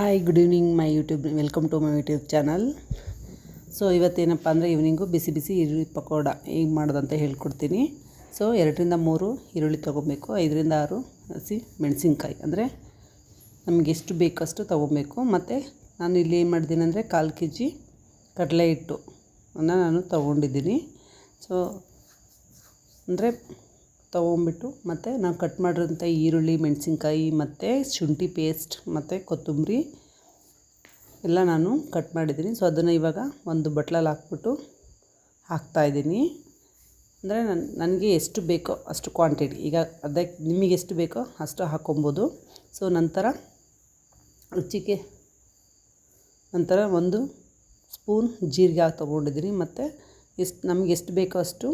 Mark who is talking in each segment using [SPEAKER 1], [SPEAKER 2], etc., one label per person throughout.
[SPEAKER 1] Hi good evening my YouTube welcome to my YouTube channel so ಇವತ್ತೇನಪ್ಪ ಅಂದರೆ evening ಬಿಸಿ ಬಿಸಿ ಈರುಳ್ಳಿ ಪಕೋಡ ಹೇಗೆ ಮಾಡೋದಂತ ಹೇಳ್ಕೊಡ್ತೀನಿ. ಸೊ ಎರಡರಿಂದ ಮೂರು ಈರುಳ್ಳಿ ತೊಗೊಬೇಕು, ಐದರಿಂದ ಆರು ಹಸಿ ಮೆಣಸಿನ್ಕಾಯಿ ಅಂದರೆ ನಮಗೆ ಎಷ್ಟು ಬೇಕಷ್ಟು ತೊಗೊಬೇಕು. ಮತ್ತು ನಾನು ಇಲ್ಲಿ ಏನು ಮಾಡಿದ್ದೀನಿ ಅಂದರೆ ಕಾಲು ಕೆ ಜಿ ಕಡಲೆ ಹಿಟ್ಟು ಅನ್ನ ನಾನು ತೊಗೊಂಡಿದ್ದೀನಿ. ಸೊ ಅಂದರೆ ತೊಗೊಂಬಿಟ್ಟು ಮತ್ತು ನಾವು ಕಟ್ ಮಾಡಿರೋಂಥ ಈರುಳ್ಳಿ, ಮೆಣಸಿನ್ಕಾಯಿ ಮತ್ತು ಶುಂಠಿ ಪೇಸ್ಟ್ ಮತ್ತು ಕೊತ್ತಂಬರಿ ಎಲ್ಲ ನಾನು ಕಟ್ ಮಾಡಿದ್ದೀನಿ. ಸೊ ಅದನ್ನು ಇವಾಗ ಒಂದು ಬಟ್ಲಲ್ಲಿ ಹಾಕ್ಬಿಟ್ಟು ಹಾಕ್ತಾಯಿದ್ದೀನಿ ಅಂದರೆ ನನ್ನ ನನಗೆ ಎಷ್ಟು ಬೇಕೋ ಅಷ್ಟು ಕ್ವಾಂಟಿಟಿ. ಈಗ ಅದಕ್ಕೆ ನಿಮಗೆ ಎಷ್ಟು ಬೇಕೋ ಅಷ್ಟು ಹಾಕ್ಕೊಬೋದು ಸೊ ನಂತರ ರುಚಿಗೆ ನಂತರ ಒಂದು ಸ್ಪೂನ್ ಜೀರಿಗೆ ಹಾಕಿ ತೊಗೊಂಡಿದ್ದೀನಿ. ಮತ್ತು ಎಷ್ಟು, ನಮಗೆ ಎಷ್ಟು ಬೇಕೋ ಅಷ್ಟು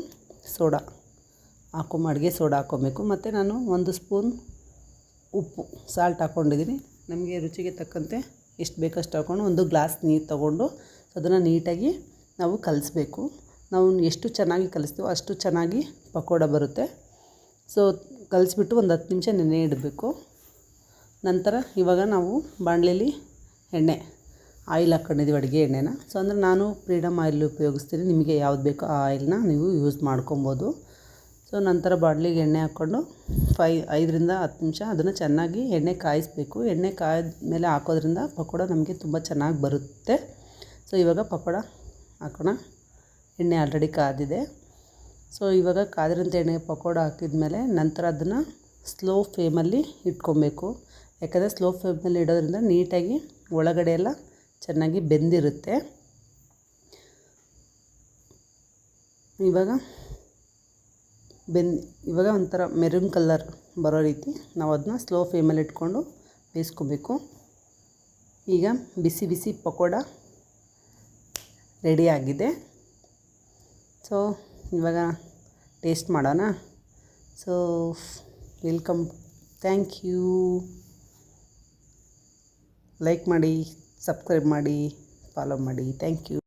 [SPEAKER 1] ಸೋಡಾ. ಹಾಕೊ ಅಡುಗೆ ಸೋಡಾ ಹಾಕ್ಕೊಬೇಕು. ಮತ್ತು ನಾನು ಒಂದು ಸ್ಪೂನ್ ಉಪ್ಪು ಸಾಲ್ಟ್ ಹಾಕ್ಕೊಂಡಿದ್ದೀನಿ. ನಮಗೆ ರುಚಿಗೆ ತಕ್ಕಂತೆ ಎಷ್ಟು ಬೇಕಷ್ಟು ಹಾಕ್ಕೊಂಡು ಒಂದು ಗ್ಲಾಸ್ ನೀರು ತೊಗೊಂಡು ಅದನ್ನು ನೀಟಾಗಿ ನಾವು ಕಲಿಸ್ಬೇಕು. ನಾವು ಎಷ್ಟು ಚೆನ್ನಾಗಿ ಕಲಿಸ್ತೀವೋ ಅಷ್ಟು ಚೆನ್ನಾಗಿ ಪಕೋಡ ಬರುತ್ತೆ. ಸೊ ಕಲಿಸ್ಬಿಟ್ಟು ಒಂದು ಹತ್ತು ನಿಮಿಷ ನೆನೆ ಇಡಬೇಕು. ನಂತರ ಇವಾಗ ನಾವು ಬಾಣಲೆಯಲ್ಲಿ ಎಣ್ಣೆ ಆಯಿಲ್ ಹಾಕ್ಕೊಂಡಿದ್ದೀವಿ ಅಡುಗೆ ಎಣ್ಣೆನ. ಸೊ ಅಂದರೆ ನಾನು ಫ್ರೀಡಮ್ ಆಯಿಲ್ ಉಪಯೋಗಿಸ್ತೀನಿ. ನಿಮಗೆ ಯಾವ್ದು ಬೇಕೋ ಆ ಆಯಿಲ್ನ ನೀವು ಯೂಸ್ ಮಾಡ್ಕೊಬೋದು. ಸೊ ನಂತರ ಬಾಡ್ಲಿಗೆ ಎಣ್ಣೆ ಹಾಕ್ಕೊಂಡು ಫೈ ಐದರಿಂದ ಹತ್ತು ನಿಮಿಷ ಅದನ್ನು ಚೆನ್ನಾಗಿ ಎಣ್ಣೆ ಕಾಯಿಸಬೇಕು. ಎಣ್ಣೆ ಕಾಯ್ದ ಮೇಲೆ ಹಾಕೋದ್ರಿಂದ ಪಕೋಡ ನಮಗೆ ತುಂಬ ಚೆನ್ನಾಗಿ ಬರುತ್ತೆ. ಸೊ ಇವಾಗ ಪಕೋಡ ಹಾಕೋಣ. ಎಣ್ಣೆ ಆಲ್ರೆಡಿ ಕಾದಿದೆ. ಸೊ ಇವಾಗ ಕಾದಿರೋಂಥ ಎಣ್ಣೆ ಪಕೋಡ ಹಾಕಿದ್ಮೇಲೆ ನಂತರ ಅದನ್ನು ಸ್ಲೋ ಫ್ಲೇಮಲ್ಲಿ ಇಟ್ಕೊಬೇಕು. ಯಾಕಂದರೆ ಸ್ಲೋ ಫ್ಲೇಮಲ್ಲಿ ಇಡೋದ್ರಿಂದ ನೀಟಾಗಿ ಒಳಗಡೆ ಎಲ್ಲ ಚೆನ್ನಾಗಿ ಬೆಂದಿರುತ್ತೆ. ಇವಾಗ ಬೆನ್ ಇವಾಗ ಒಂಥರ ಮೆರೂನ್ ಕಲರ್ ಬರೋ ರೀತಿ ನಾವು ಅದನ್ನ ಸ್ಲೋ ಫ್ಲೇಮಲ್ಲಿ ಇಟ್ಕೊಂಡು ಬೇಯಿಸ್ಕೊಬೇಕು. ಈಗ ಬಿಸಿ ಬಿಸಿ ಪಕೋಡ ಆಗಿದೆ. ಸೊ ಇವಾಗ ಟೇಸ್ಟ್ ಮಾಡೋಣ. So welcome. Thank you. Like ಮಾಡಿ, ಸಬ್ಸ್ಕ್ರೈಬ್ ಮಾಡಿ, ಫಾಲೋ ಮಾಡಿ. Thank you.